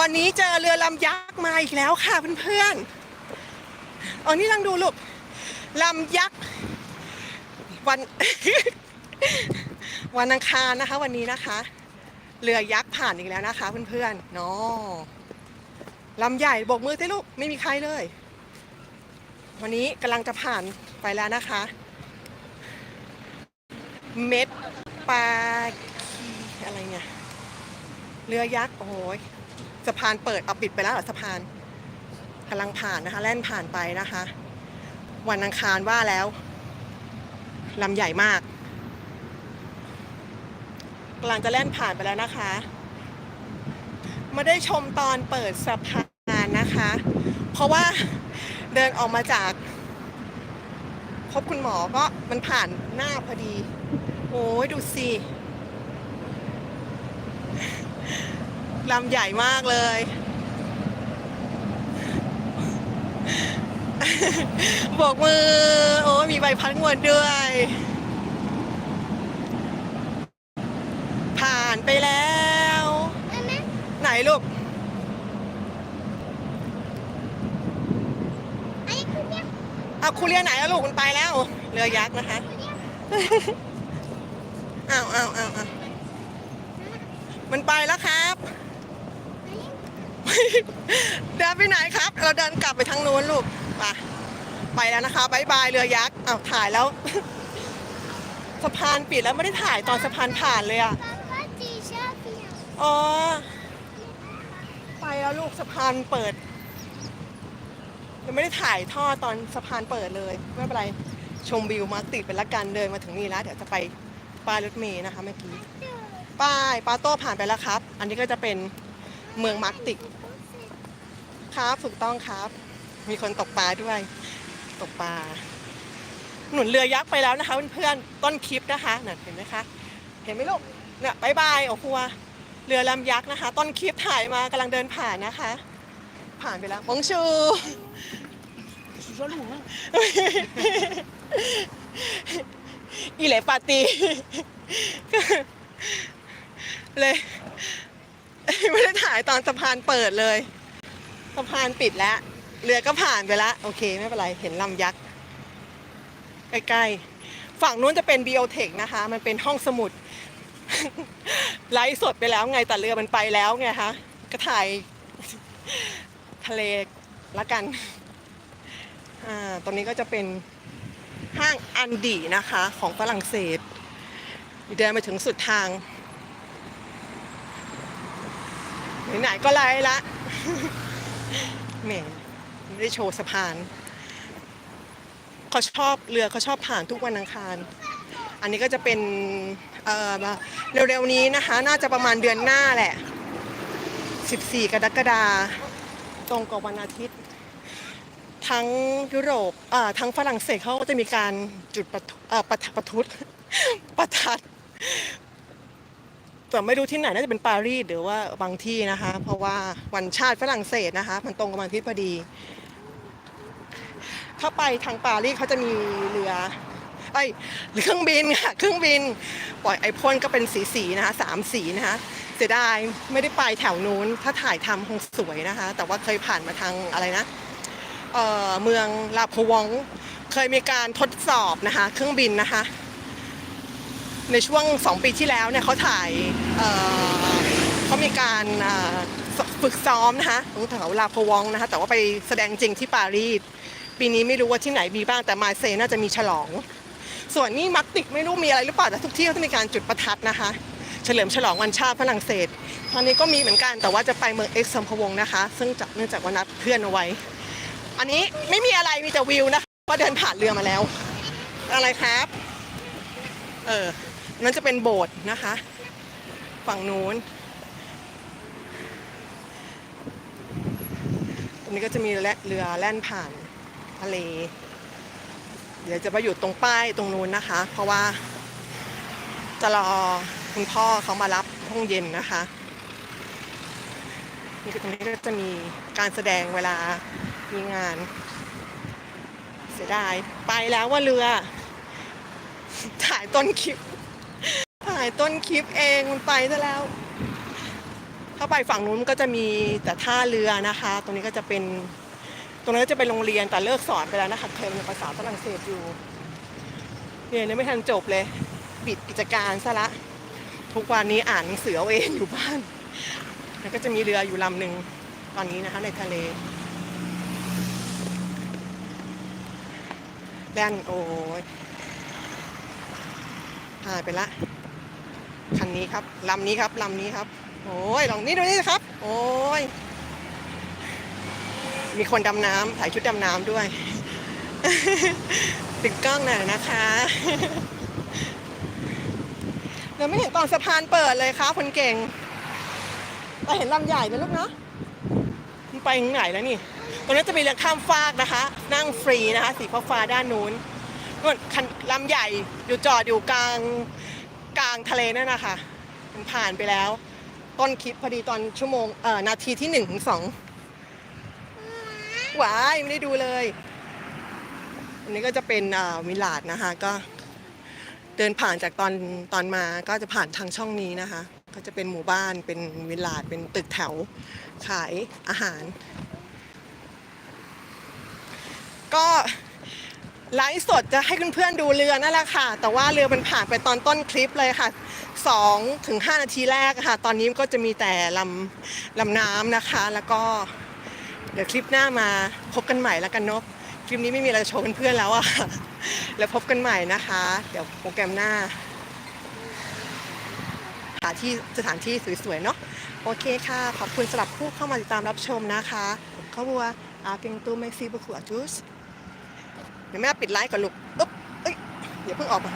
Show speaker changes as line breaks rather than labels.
วันนี้เจอเรือลำยักษ์มาอีกแล้วค่ะเพื่อนๆเอานี่ลังดูลูกลำยักษ์วัน วันอังคารนะคะ วันนี้นะคะ เรือยักษ์ผ่านอีกแล้วนะคะ เพื่อนๆเนาะลำใหญ่โบกมือสิลูกไม่มีใครเลย วันนี้กำลังจะผ่านไปแล้วนะคะ เม็ดปลาคีอะไรเนี่ยเรือยักษ์โอ้ย สะพานเปิดเอาปิดไปแล้วหรอสะพานกำลังผ่านนะคะ แล่นผ่านไปนะคะ วันอังคารว่าแล้วลำใหญ่มากกำลังจะแล่นผ่านไปแล้วนะคะไมาได้ชมตอนเปิดสะพานนะคะ เพราะว่าเดินออกมาจาก พบคุณหมอก็มันผ่านหน้าพอดี โอ้ยดูสิ ลำใหญ่มากเลยโบกมือ โอ้ยมีใบพัดงวดด้วย ผ่านไปแล้ว ไหนลูกเอาคูเรียไหนอะลูกมันไปแล้ว เรือยักษ์นะคะอ้าวอ้าวอ้าวอ้าวมันไปแล้วครับ เดินไปไหนครับ เราเดินกลับไปทางนู้นลูกไปไปแล้วนะคะบายบายเรือยักษ์อ้าวถ่ายแล้วสะพานปิดแล้วไม่ได้ถ่ายตอนสะพานผ่านเลยอะอ๋อ ไปแล้วลูกสะพานเปิดยังไม่ได้ถ่ายท่อตอนสะพานเปิดเลยไม่เป็นไรชมวิวมาติดเป็นละกันเดินมาถึงนี่แล้วเดี๋ยวจะไปป้ายรถเมย์นะคะเมื่อกี้ป้ายปาโต้ผ่านไปแล้วครับ อันนี้ก็จะเป็น เมืองมาร์กติก ครับถูกต้องครับ มีคนตกปลาด้วย ตกปลาหนุนเรือยักษ์ไปแล้วนะคะเพื่อนๆต้นคลิปนะคะน่ะเห็นไหมคะ เห็นไหมลูกเนี่ยบายบายโอ้โหเรือลำยักษ์นะคะ ต้นคลิปถ่ายมากำลังเดินผ่านนะคะ ผ่านไปแล้วบงชูอีเหลปาตีเลย ไม่ได้ถ่ายตอนสะพานเปิดเลยสะพานปิดแล้ว เรือก็ผ่านไปแล้ว โอเค ไม่เป็นไร เห็นลำยักษ์ ใกล้ๆ ฝั่งนู้นจะเป็น b ิโอเทคนะคะ มันเป็นห้องสมุด ไลฟ์สดไปแล้วไงแต่เรือมันไปแล้วไงคะ ก็ถ่ายทะเลละกัน อ่า ตรงนี้ก็จะเป็นห้างอันดีนะคะ ของฝรั่งเศสเดินมาถึงสุดทาง ไหนๆก็ไล่ละแหมไม่ได้โชว์สะพานเขาชอบเรือเขาชอบผ่านทุกวันอังคาร อันนี้ก็จะเป็นเออเร็วๆนี้นะคะ น่าจะประมาณเดือนหน้าแหละ 14 กรกฎาคมตรงกับวันอาทิตย์ ทั้งยุโรปอ่าทั้งฝรั่งเศสเขาก็จะมีการจุดประประประทุดประทัด แต่ไม่รู้ที่ไหนน่าจะเป็นปารีสหรือว่าบางที่นะคะ เพราะว่าวันชาติฝรั่งเศสนะคะ มันตรงกับวันอาทิตย์พอดี ถ้าไปทางปารีสเขาจะมีเรือไอ้เครื่องบินค่ะเครื่องบิน ปล่อยไอพ่นก็เป็นสีสีนะคะสามสีนะคะเสียดายไม่ได้ไปแถวนู้น ถ้าถ่ายทำคงสวยนะคะ แต่ว่าเคยผ่านมาทางอะไรนะเออเมืองลาพวงเคยมีการทดสอบนะคะ เครื่องบินนะคะ ในช่วงสองปีที่แล้วเนี่ยเขาถ่ายเขามีการฝึกซ้อมนะคะตรงแถวลาพวองนะคะแต่ว่าไปแสดงจริงที่ปารีสปีนี้ไม่รู้ว่าที่ไหนมีบ้างแต่มาเซน่าจะมีฉลอง ส่วนนี่มักติกไม่รู้มีอะไรหรือเปล่าแต่ทุกที่เขาจะมีการจุดประทัดนะคะ เฉลิมฉลองวันชาติฝรั่งเศสตอนนี้ก็มีเหมือนกันแต่ว่าจะไปเมืองเอ็กซ์ซัมพวงนะคะ ซึ่งจากเนื่องจากว่านัดเพื่อนเอาไว้ อันนี้ไม่มีอะไรมีแต่วิวนะคะเพราเดินผ่านเรือมาแล้ว อะไรครับ เออ นั่นจะเป็นโบสถ์นะคะ ฝั่งนู้นตรงนี้ก็จะมีเรือแล่นผ่านทะเล เดี๋ยวจะไปอยู่ตรงป้ายตรงนู้นนะคะ เพราะว่า จะรอคุณพ่อเขามารับห้องเย็นนะคะนี่ตรงนี้ก็จะมีการแสดงเวลามีงาน เสียดาย ไปแล้วว่าเรือ ถ่ายต้นคลิป ถ่ายต้นคลิปเองมันไปซะแล้ว ถ้าไปฝั่งนู้นก็จะมีแต่ท่าเรือนะคะ ตรงนี้ก็จะเป็น ตรงนั้นก็จะเป็นโรงเรียนแต่เลิกสอนไปแล้วนะคะเทอมภาษาฝรั่งเศสอยู่เรียนไม่ทันจบเลยปิดกิจการซะละ ทุกวันนี้อ่านหนังสือเอาเองอยู่บ้าน แล้วก็จะมีเรืออยู่ลำหนึ่งตอนนี้นะคะในทะเลแล่นโอ้ยหายไปละ คันนี้ครับลำนี้ครับลำนี้ครับ โอ้ยลองนี่ดูนี่ครับ โอ้ยมีคนดำน้ำถ่ายชุดดำน้ำด้วยติดกล้องหน่อยนะคะเราไม่เห็นตอนสะพานเปิดเลยครับคนเก่งเราเห็นลำใหญ่เลยลูกเนาะไปถึงไหนแล้วนี่ตรงนั้จะมีเรือข้ามฟากนะคะ นั่งฟรีนะคะ สีฟ้าด้านนู้นนู่นคันลำใหญ่อยู่จอดอยู่กลาง กลางทะเลนั่นนะคะมันผ่านไปแล้ว ต้นคลิปพอดีตอนชั่วโมงเอ่อนาทีที่หนึ่งถึงสองว้ายไม่ได้ดูเลยอันนี้ก็จะเป็นวิลลาดนะคะก็เดินผ่านจากตอนตอนมาก็จะผ่านทางช่องนี้นะคะ ก็จะเป็นหมู่บ้านเป็นวิลลาดเป็นตึกแถวขายอาหาร ก็ ไลฟ์สดจะให้เพื่อนๆดูเรือนั่นแหละค่ะ แต่ว่าเรือมันผ่านไปตอนต้นคลิปเลยค่ะ2ถึง5นาทีแรกค่ะ ตอนนี้ก็จะมีแต่ลำลำน้ำนะคะ แล้วก็เดี๋ยวคลิปหน้ามาพบกันใหม่แล้วกันเนาะคลิปนี้ไม่มีอะไรโชว์เพื่อนๆแล้วอะแล้วพบกันใหม่นะคะ เดี๋ยวโปรแกรมหน้าหาที่สถานที่สวยๆเนาะโอเคค่ะ ขอบคุณสำหรับผู้เข้ามาติดตามรับชมนะคะผมข้าวัวอาเกงตูเม็กซีบุคุอาจูส เดี๋ยวแม่ปิดไลฟ์ก่อนลูกอุ๊บเอ้ยอย่าเพิ่งออกมา